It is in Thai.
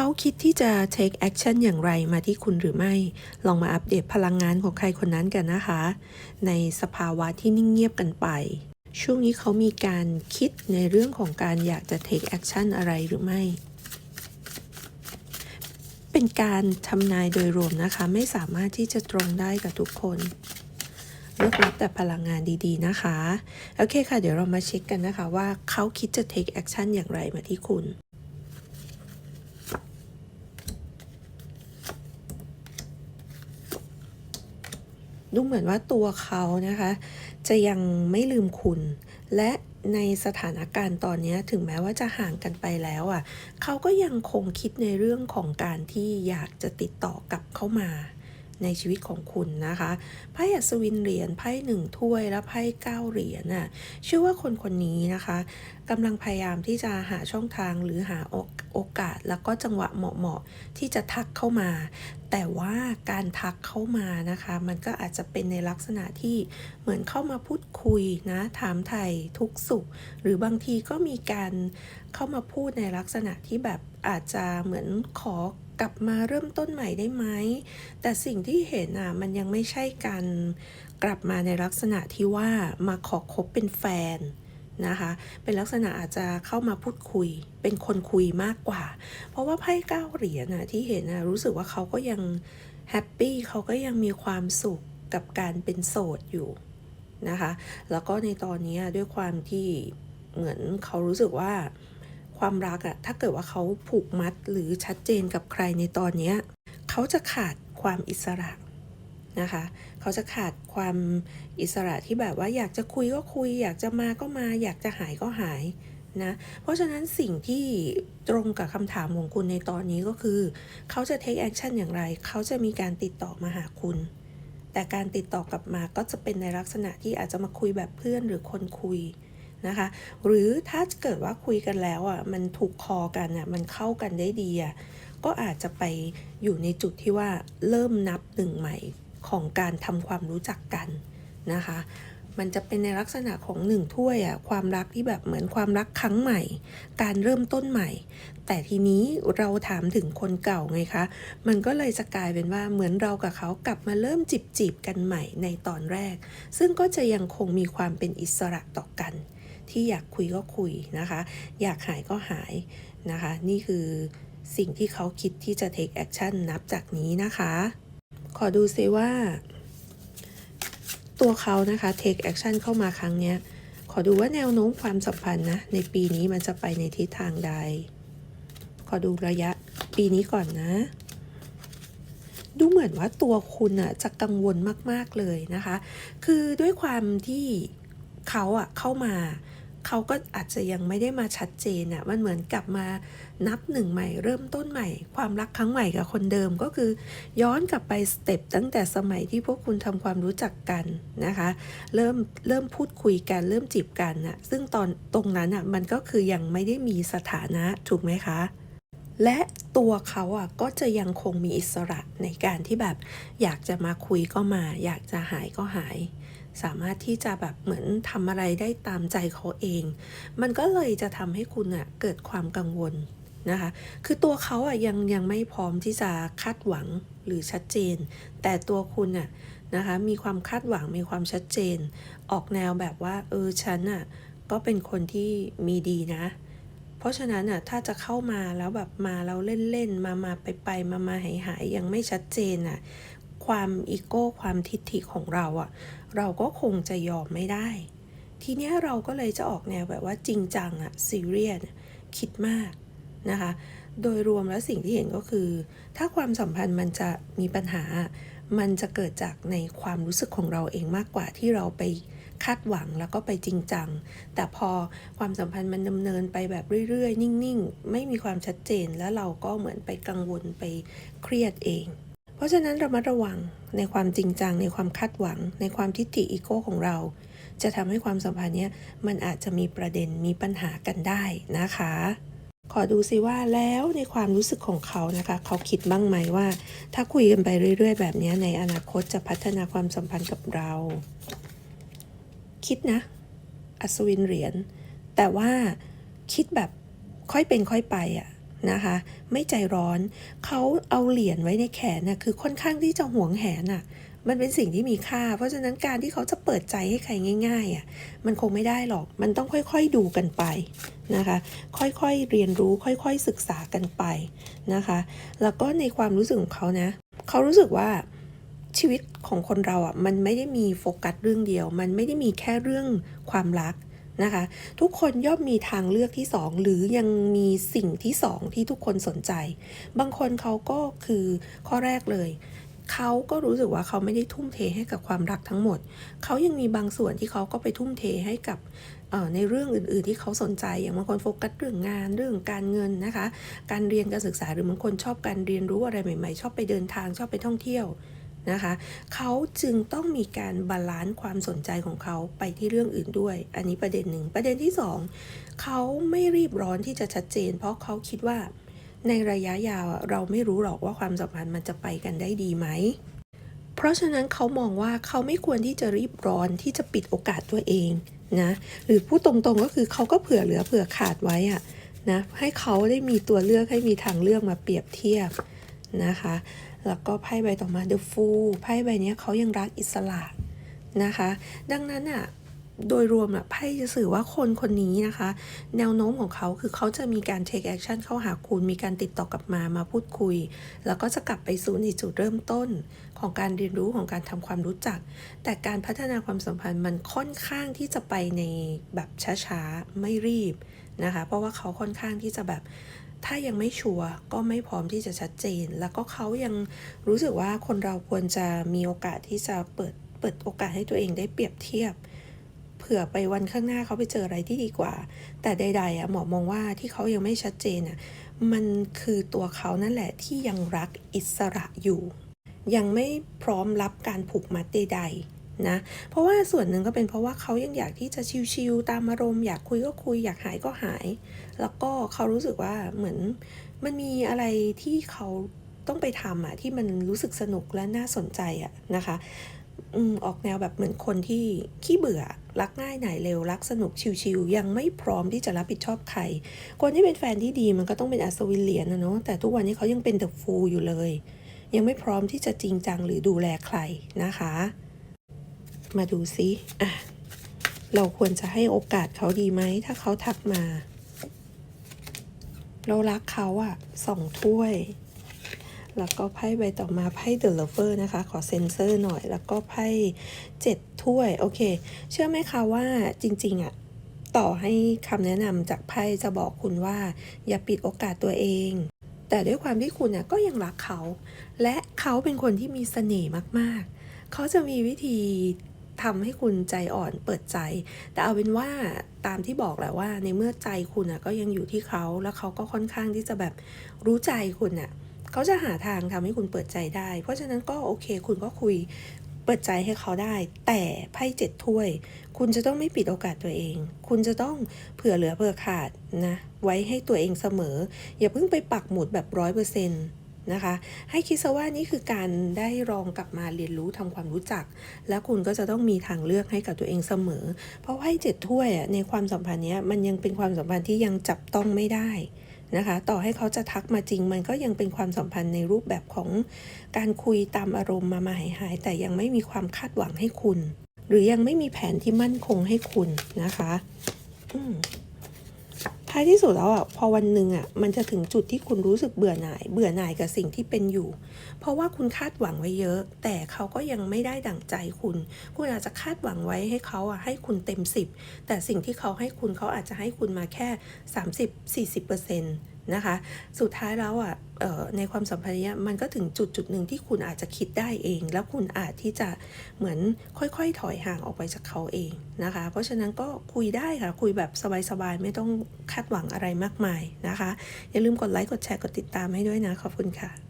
เขาคิดที่จะ take action อย่างไรมาที่คุณหรือไม่ ลองมาอัปเดตพลังงานของใครคนนั้นกันนะคะ ในสภาวะที่นิ่งเงียบกันไป ช่วงนี้เขามีการคิดในเรื่องของการอยากจะ take action อะไรหรือไม่ เป็นการทำนายโดยรวมนะคะ ไม่สามารถที่จะตรงได้กับทุกคนเลือกรับแต่พลังงานดีๆนะคะ โอเคค่ะ เดี๋ยวเรามาเช็คกันนะคะว่าเขาคิดจะ take action อย่างไรมาที่คุณ ดูเหมือนว่าตัวเขานะคะ จะยังไม่ลืมคุณ และในสถานการณ์ตอนนี้ถึงแม้ว่าจะห่างกันไปแล้วอะเขาก็ยังคงคิดในเรื่องของการที่อยากจะติดต่อกลับเข้ามา ในชีวิตของคุณนะคะไพ่อัศวินเหรียญไพ่หนึ่งถ้วยและไพ่เก้าเหรียญน่ะเชื่อว่าคนคนนี้นะคะกำลังพยายามที่จะหาช่องทางหรือหาโอกาส แล้วก็จังหวะเหมาะๆที่จะทักเข้ามา แต่ว่าการทักเข้ามานะคะ มันก็อาจจะเป็นในลักษณะที่เหมือนเข้ามาพูดคุยนะถามไทยทุกสุข หรือบางทีก็มีการเข้ามาพูดในลักษณะที่แบบอาจจะเหมือนขอ กลับมาเริ่มต้นใหม่ได้ไหม แต่สิ่งที่เห็นอะมันยังไม่ใช่การกลับมาในลักษณะที่ว่ามาขอคบเป็นแฟนนะคะ เป็นลักษณะอาจจะเข้ามาพูดคุย เป็นคนคุยมากกว่า เพราะว่าไพ่เก้าเหรียญน่ะที่เห็นน่ะรู้สึกว่าเขาก็ยังแฮปปี้เขาก็ยังมีความสุขกับการเป็นโสดอยู่นะคะ แล้วก็ในตอนนี้ด้วยความที่เหมือนเขารู้สึกว่า ความรักอะถ้าเกิดว่าเขาผูกมัดหรือชัดเจนกับใครในตอนนี้เขาจะขาดความอิสระนะคะเขาจะขาดความอิสระที่แบบว่าอยากจะคุยก็คุย อยากจะมาก็มา อยากจะหายก็หายนะเพราะฉะนั้นสิ่งที่ตรงกับคำถามของคุณในตอนนี้ก็คือ เขาจะ take action อย่างไร เขาจะมีการติดต่อมาหาคุณ แต่การติดต่อกลับมาก็จะเป็นในลักษณะที่อาจจะมาคุยแบบเพื่อนหรือคนคุย นะคะ หรือถ้าเกิดว่าคุยกันแล้วอะมันถูกคอกันอะมันเข้ากันได้ดีอะก็อาจจะไปอยู่ในจุดที่ว่าเริ่มนับหนึ่งใหม่ของการทำความรู้จักกันนะคะ มันจะเป็นในลักษณะของหนึ่งถ้วยอะความรักที่แบบเหมือนความรักครั้งใหม่ การเริ่มต้นใหม่ แต่ทีนี้เราถามถึงคนเก่าไงคะ มันก็เลยจะกลายเป็นว่าเหมือนเรากับเขากลับมาเริ่มจีบจีบกันใหม่ในตอนแรก ซึ่งก็จะยังคงมีความเป็นอิสระต่อกัน ที่อยากคุยก็คุยนะคะ อยากหายก็หายนะคะ นี่คือสิ่งที่เขาคิดที่จะ take action นับจากนี้นะคะ ขอดูซิว่า ตัวเขานะคะ take action เข้ามาครั้งเนี้ย ขอดูว่าแนวโน้มความสัมพันธ์นะ ในปีนี้มันจะไปในทิศทางใด ขอดูระยะปีนี้ก่อนนะ ดูเหมือนว่าตัวคุณอะจะกังวลมาก ๆ เลยนะคะ คือด้วยความที่เขาอะเข้ามา เขาก็อาจจะยังไม่ได้มาชัดเจนอะมันเหมือนกลับมานับหนึ่งใหม่ เริ่มต้นใหม่ ความรักครั้งใหม่กับคนเดิมก็คือ ย้อนกลับไปสเต็ปตั้งแต่สมัยที่พวกคุณทำความรู้จักกันนะคะ เริ่มเริ่มพูดคุยกันเริ่มจีบกันน่ะซึ่งตอนตรงนั้นอะมันก็คือยังไม่ได้มีสถานะถูกไหมคะและตัวเขาอะก็จะยังคงมีอิสระในการที่แบบ อยากจะมาคุยก็มา อยากจะหายก็หาย สามารถที่จะแบบเหมือนทำอะไรได้ตามใจเขาเอง มันก็เลยจะทำให้คุณอะเกิดความกังวลนะคะ คือตัวเขาอะยังยังไม่พร้อมที่จะคาดหวังหรือชัดเจน แต่ตัวคุณอะนะคะมีความคาดหวังมีความชัดเจน ออกแนวแบบว่าเออฉันอะก็เป็นคนที่มีดีนะ เพราะฉะนั้นอะถ้าจะเข้ามาแล้วแบบมาแล้วเล่นๆมามาไปไปมามาหายหายยังไม่ชัดเจนอะ ความอีโก้ความทิฏฐิของเราอะเราก็คงจะยอมไม่ได้ ทีเนี้ยเราก็เลยจะออกแนวแบบว่าจริงจังอะซีเรียสคิดมากนะคะ โดยรวมแล้วสิ่งที่เห็นก็คือ ถ้าความสัมพันธ์มันจะมีปัญหา มันจะเกิดจากในความรู้สึกของเราเองมากกว่าที่เราไปคาดหวังแล้วก็ไปจริงจัง แต่พอความสัมพันธ์มันดำเนินไปแบบเรื่อยๆ นิ่งๆ ไม่มีความชัดเจนแล้วเราก็เหมือนไปกังวลไปเครียดเอง เพราะฉะนั้นระมัดระวังในความจริงจังในความคาดหวัง ในความทิฏฐิอีโก้ของเรา จะทำให้ความสัมพันธ์เนี้ยมันอาจจะมีประเด็นมีปัญหากันได้นะคะ ขอดูซิว่าแล้วในความรู้สึกของเขานะคะ เขาคิดบ้างไหมว่า ถ้าคุยกันไปเรื่อย ๆ แบบนี้ในอนาคตจะพัฒนาความสัมพันธ์กับเรา คิดนะ อัศวินเหรียญแต่ว่าคิดแบบค่อยเป็นค่อยไปอะ่ะ นะคะ ไม่ใจร้อน เขาเอาเหรียญไว้ในแขนน่ะคือค่อนข้างที่จะหวงแหนน่ะ มันเป็นสิ่งที่มีค่า เพราะฉะนั้นการที่เขาจะเปิดใจให้ใครง่าย ๆอะ มันคงไม่ได้หรอก มันต้องค่อยๆดูกันไปนะคะ ค่อยๆเรียนรู้ ค่อยๆศึกษากันไปนะคะ แล้วก็ในความรู้สึกของเขานะ เขารู้สึกว่าชีวิตของคนเราอะ มันไม่ได้มีโฟกัสเรื่องเดียว มันไม่ได้มีแค่เรื่องความรัก นะคะ ทุกคนย่อมมีทางเลือกที่สองหรือยังมีสิ่งที่สองที่ทุกคนสนใจ บางคนเขาก็คือข้อแรกเลยเขาก็รู้สึกว่าเขาไม่ได้ทุ่มเทให้กับความรักทั้งหมด เขายังมีบางส่วนที่เขาก็ไปทุ่มเทให้กับในเรื่องอื่น ๆ ที่เขาสนใจ อย่างบางคนโฟกัสเรื่องงานเรื่องการเงินนะคะ การเรียนการศึกษาหรือบางคนชอบการเรียนรู้อะไรใหม่ ๆ ชอบไปเดินทางชอบไปท่องเที่ยว นะคะเขาจึงต้องมีการบาลานซ์ความสนใจของเขาไปที่เรื่องอื่นด้วย อันนี้ประเด็นหนึ่งประเด็นที่สองเขาไม่รีบร้อนที่จะชัดเจน เพราะเขาคิดว่าในระยะยาวเราไม่รู้หรอกว่าความสัมพันธ์มันจะไปกันได้ดีไหม เพราะฉะนั้นเขามองว่าเขาไม่ควรที่จะรีบร้อนที่จะปิดโอกาสตัวเองนะหรือพูดตรงๆก็คือเขาก็เผื่อเหลือเผื่อขาดไว้อะนะให้เขาได้มีตัวเลือกให้มีทางเลือกมาเปรียบเทียบ นะคะ แล้วก็ไพ่ใบต่อมา The Fool ไพ่ใบนี้เขายังรักอิสระนะคะ ดังนั้นอะโดยรวมอะไพ่จะสื่อว่าคนคนนี้นะคะ แนวโน้มของเขาคือเขาจะมีการ take action เข้าหาคุณ มีการติดต่อกลับมามาพูดคุย แล้วก็จะกลับไปสู่ในจุดเริ่มต้น ของการเรียนรู้ของการทำความรู้จัก แต่การพัฒนาความสัมพันธ์มันค่อนข้างที่จะไปในแบบช้าๆ ไม่รีบนะคะ เพราะว่าเขาค่อนข้างที่จะแบบ ถ้ายังไม่ชัวร์ก็ไม่พร้อมที่จะชัดเจน แล้วก็เขายังรู้สึกว่าคนเราควรจะมีโอกาสที่จะเปิดเปิดโอกาสให้ตัวเองได้เปรียบเทียบเผื่อไปวันข้างหน้าเขาไปเจออะไรที่ดีกว่า แต่ใดๆอะหมอมองว่าที่เขายังไม่ชัดเจนอะมันคือตัวเขานั่นแหละที่ยังรักอิสระอยู่ ยังไม่พร้อมรับการผูกมัดใดๆ นะเพราะว่าส่วนหนึ่งก็เป็นเพราะว่าเขายังอยากที่จะชิลๆตามอารมณ์อยากคุยก็คุยอยากหายก็หาย แล้วก็เขารู้สึกว่าเหมือนมันมีอะไรที่เขาต้องไปทำอะที่มันรู้สึกสนุกและน่าสนใจอะนะคะอืมออกแนวแบบเหมือนคนที่ขี้เบื่อ รักง่ายไหนเร็ว รักสนุกชิวๆยังไม่พร้อมที่จะรับผิดชอบใครคนที่เป็นแฟนที่ดีมันก็ต้องเป็นอัศวินเหรียญนะเนาะแต่ทุกวันนี้เขายังเป็นเดอะฟูลอยู่เลย ยังไม่พร้อมที่จะจริงจังหรือดูแลใครนะคะ มาดูซิอะเราควรจะให้โอกาสเขาดีไหม ถ้าเขาทักมา เรารักเขาอะสองถ้วย แล้วก็ไพ่ใบต่อมาไพ่ The Lover นะคะ ขอเซ็นเซอร์หน่อย แล้วก็ไพ่เจ็ดถ้วย โอเค เชื่อไหมคะว่าจริง ๆอะต่อให้คำแนะนำจากไพ่จะบอกคุณว่า อย่าปิดโอกาสตัวเอง แต่ด้วยความที่คุณเนี่ยก็ยังรักเขา และเขาเป็นคนที่มีเสน่ห์มากๆ เขาจะมีวิธี ทำให้คุณใจอ่อนเปิดใจ แต่เอาเป็นว่าตามที่บอกแหละว่า ในเมื่อใจคุณอะก็ยังอยู่ที่เขาแล้วเขาก็ค่อนข้างที่จะแบบรู้ใจคุณอะเขาจะหาทางทำให้คุณเปิดใจได้ เพราะฉะนั้นก็โอเค คุณก็คุยเปิดใจให้เขาได้ แต่ไพ่เจ็ดถ้วย คุณจะต้องไม่ปิดโอกาสตัวเอง คุณจะต้องเผื่อเหลือเผื่อขาดนะ ไว้ให้ตัวเองเสมอ อย่าเพิ่งไปปักหมุดแบบร้อยเปอร์เซ็นต์ นะคะ ให้คิดซะว่านี่คือการได้ลองกลับมาเรียนรู้ทำความรู้จัก แล้วคุณก็จะต้องมีทางเลือกให้กับตัวเองเสมอ เพราะไพ่เจ็ดถ้วยในความสัมพันธ์นี้มันยังเป็นความสัมพันธ์ที่ยังจับต้องไม่ได้นะคะ ต่อให้เขาจะทักมาจริง มันก็ยังเป็นความสัมพันธ์ในรูปแบบของการคุยตามอารมณ์มามาหายหายแต่ยังไม่มีความคาดหวังให้คุณ หรือยังไม่มีแผนที่มั่นคงให้คุณนะคะ อืมายที่สุดแล้วอะพอวันหนึ่งอะมันจะถึงจุดที่คุณรู้สึกเบื่อหน่าย เบื่อหน่ายกับสิ่งที่เป็นอยู่ เพราะว่าคุณคาดหวังไว้เยอะ แต่เขาก็ยังไม่ได้ดั่งใจคุณ คุณอาจจะคาดหวังไว้ให้เขาอะให้คุณเต็ม 10 แต่สิ่งที่เขาให้คุณเขาอาจจะให้คุณมาแค่ 30-40% นะคะ สุดท้ายแล้วอะในความสัมพันธ์เนี้ยมันก็ถึงจุดจุดหนึ่งที่คุณอาจจะคิดได้เอง แล้วคุณอาจที่จะเหมือนค่อยๆ ถอยห่างออกไปจากเขาเองนะคะ เพราะฉะนั้นก็คุยได้ค่ะ คุยแบบสบายๆ ไม่ต้องคาดหวังอะไรมากมายนะคะ อย่าลืมกดไลค์กดแชร์กดติดตามให้ด้วยนะ ขอบคุณค่ะ